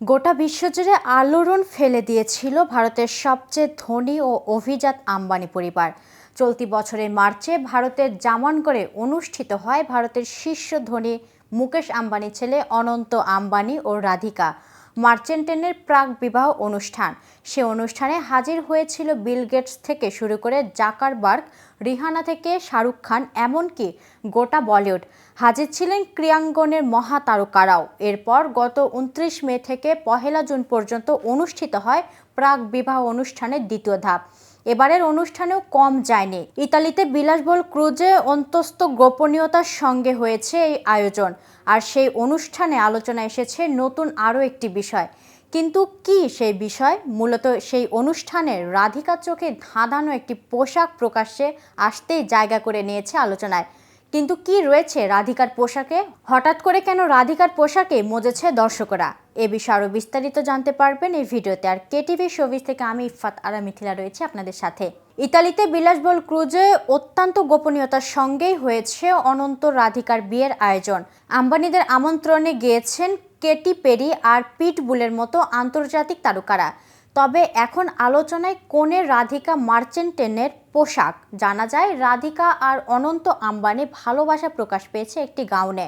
গোটা বিশ্বজুড়ে আলোড়ন ফেলে দিয়েছিল ভারতের সবচেয়ে ধনী ও অভিজাত আম্বানি পরিবার। চলতি বছরের মার্চে ভারতের জামানগড়ে অনুষ্ঠিত হয় ভারতের শীর্ষ ধনী মুকেশ আম্বানি ছেলে অনন্ত আম্বানি ও রাধিকা। মার্চেন্টেনের প্রাক বিবাহ অনুষ্ঠান। সে অনুষ্ঠানে হাজির হয়েছিল বিল গেটস থেকে শুরু করে জাকারবার্গ, রিহানা থেকে শাহরুখ খান, এমনকি গোটা বলিউড। হাজির ছিলেন ক্রিয়াঙ্গনের মহাতারকারাও। এরপর গত উনত্রিশ মে থেকে পহেলা জুন পর্যন্ত অনুষ্ঠিত হয় প্রাক বিবাহ অনুষ্ঠানের দ্বিতীয় ধাপ। এবারের অনুষ্ঠানেও কম যায়নি। ইতালিতে বিলাসবহুল ক্রুজে অন্তস্থ গোপনীয়তার সঙ্গে হয়েছে এই আয়োজন। আর সেই অনুষ্ঠানে আলোচনা এসেছে নতুন আরও একটি বিষয়। কিন্তু কি সেই বিষয়? মূলত সেই অনুষ্ঠানে রাধিকার চোখে ধাঁধানো একটি পোশাক প্রকাশ্যে আসতেই জায়গা করে নিয়েছে আলোচনায়। কিন্তু কি রয়েছে রাধিকার পোশাকে? হঠাৎ করে কেন রাধিকার পোশাকে মজেছে দর্শকরা? এ বিষয়ে আরও বিস্তারিত জানতে পারবেন এই ভিডিওতে। আর কেটিভি শোবিজ থেকে আমি ইফাত আরা মিথিলা রয়েছে আপনাদের সাথে। ইতালিতে বিলাসবহুল ক্রুজে অত্যন্ত গোপনীয়তার সঙ্গেই হয়েছে অনন্ত রাধিকার বিয়ের আয়োজন। আম্বানিদের আমন্ত্রণে গিয়েছেন কেটি পেরি আর পিট বুলের মতো আন্তর্জাতিক তারকারা। তবে এখন আলোচনায় কোনে রাধিকা মার্চেন্টেনের পোশাক। জানা যায়, রাধিকা আর অনন্ত আম্বানি ভালোবাসা প্রকাশ পেয়েছে একটি গাউনে।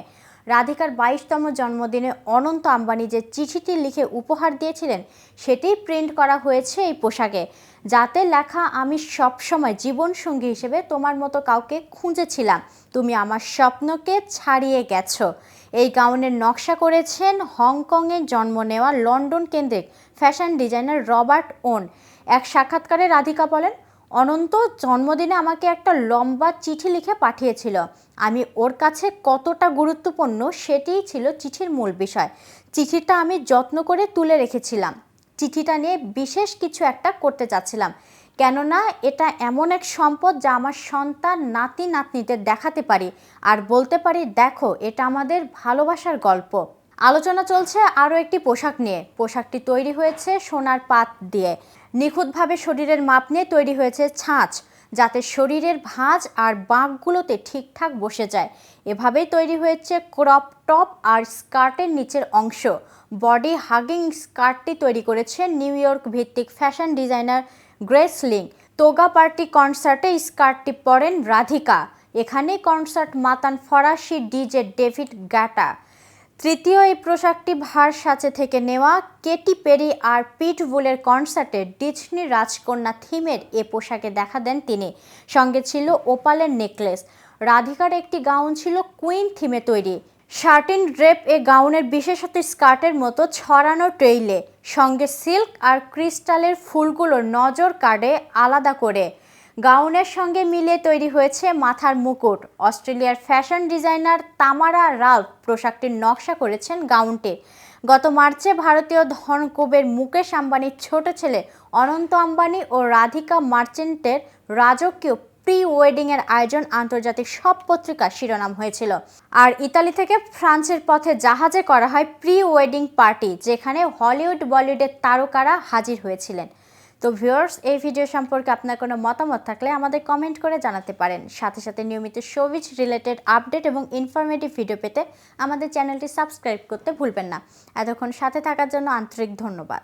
রাধিকার বাইশতম জন্মদিনে অনন্ত আম্বানি যে চিঠিটি লিখে উপহার দিয়েছিলেন সেটি প্রিন্ট করা হয়েছে এই পোশাকে, যাতে লেখা, আমি সবসময় জীবনসঙ্গী হিসেবে তোমার মতো কাউকে খুঁজেছিলাম। তুমি আমার স্বপ্নকে ছাড়িয়ে গেছো। এই গাউনের নকশা করেছেন হংকংয়ে জন্ম নেওয়া লন্ডন কেন্দ্রিক ফ্যাশন ডিজাইনার রবার্ট ওন। এক সাক্ষাৎকারে রাধিকা বলেন অনন্ত জন্মদিনে আমাকে একটা লম্বা চিঠি লিখে পাঠিয়েছিল। আমি ওর কাছে কতটা গুরুত্বপূর্ণ সেটিই ছিল চিঠির মূল বিষয়। চিঠিটা আমি যত্ন করে তুলে রেখেছিলাম। চিঠিটা নিয়ে বিশেষ কিছু একটা করতে চাচ্ছিলাম। কেননা এটা এমন এক সম্পদ যা আমার সন্তান নাতি নাতনিদের দেখাতে পারি আর বলতে পারি, দেখো, এটা আমাদের ভালোবাসার গল্প। আলোচনা চলছে আরও একটি পোশাক নিয়ে। পোশাকটি তৈরি হয়েছে সোনার পাত দিয়ে। নিখুঁতভাবে শরীরের মাপ নিয়ে তৈরি হয়েছে ছাঁচ, যাতে শরীরের ভাঁজ আর বাঁকগুলোতে ঠিকঠাক বসে যায়। এভাবেই তৈরি হয়েছে ক্রপ টপ আর স্কার্টের নিচের অংশ। বডি হাগিং স্কার্টটি তৈরি করেছে নিউ ইয়র্ক ভিত্তিক ফ্যাশন ডিজাইনার গ্রেসলিং তোগা পার্টি কনসার্টে স্কার্টটি পরেন রাধিকা। এখানে কনসার্ট মাতান ফরাসি ডিজে ডেভিড গ্যাটা। তৃতীয় এই পোশাকটি ভার সাচে থেকে নেওয়া কেটি পেরি আর পিট বুলের কনসার্টে ডিজনি রাজকন্যা থিমের এ পোশাকে দেখা দেন তিনি। সঙ্গে ছিল ওপালের নেকলেস। রাধিকার একটি গাউন ছিল কুইন থিমে তৈরি। শার্টিন ড্রেপ এ গাউনের বিশেষত স্কার্টের মতো ছড়ানো ট্রেইলে। সঙ্গে সিল্ক আর ক্রিস্টালের ফুলগুলোর নজর কাড়ে আলাদা করে। গাউনের সঙ্গে মিলে তৈরি হয়েছে মাথার মুকুট। অস্ট্রেলিয়ার ফ্যাশন ডিজাইনার তামারা রাল্ফ পোশাকটির নকশা করেছেন গাউনটি। গত মার্চে ভারতীয় ধনকুবের মুকেশ আম্বানির ছোট ছেলে অনন্ত আম্বানি ও রাধিকা মার্চেন্টের রাজকীয় প্রি ওয়েডিংয়ের আয়োজন আন্তর্জাতিক সব পত্রিকার শিরোনাম হয়েছিল। আর ইতালি থেকে ফ্রান্সের পথে জাহাজে করা হয় প্রি ওয়েডিং পার্টি, যেখানে হলিউড বলিউডের তারকারা হাজির হয়েছিলেন। তো ভিউয়ার্স এই ভিডিও সম্পর্কে আপনার কোনো মতামত থাকলে আমাদের কমেন্ট করে জানাতে পারেন। সাথে সাথে নিয়মিত শোবিজ রিলেটেড আপডেট এবং ইনফরমেটিভ ভিডিও পেতে আমাদের চ্যানেলটি সাবস্ক্রাইব করতে ভুলবেন না। এতক্ষণ সাথে থাকার জন্য আন্তরিক ধন্যবাদ।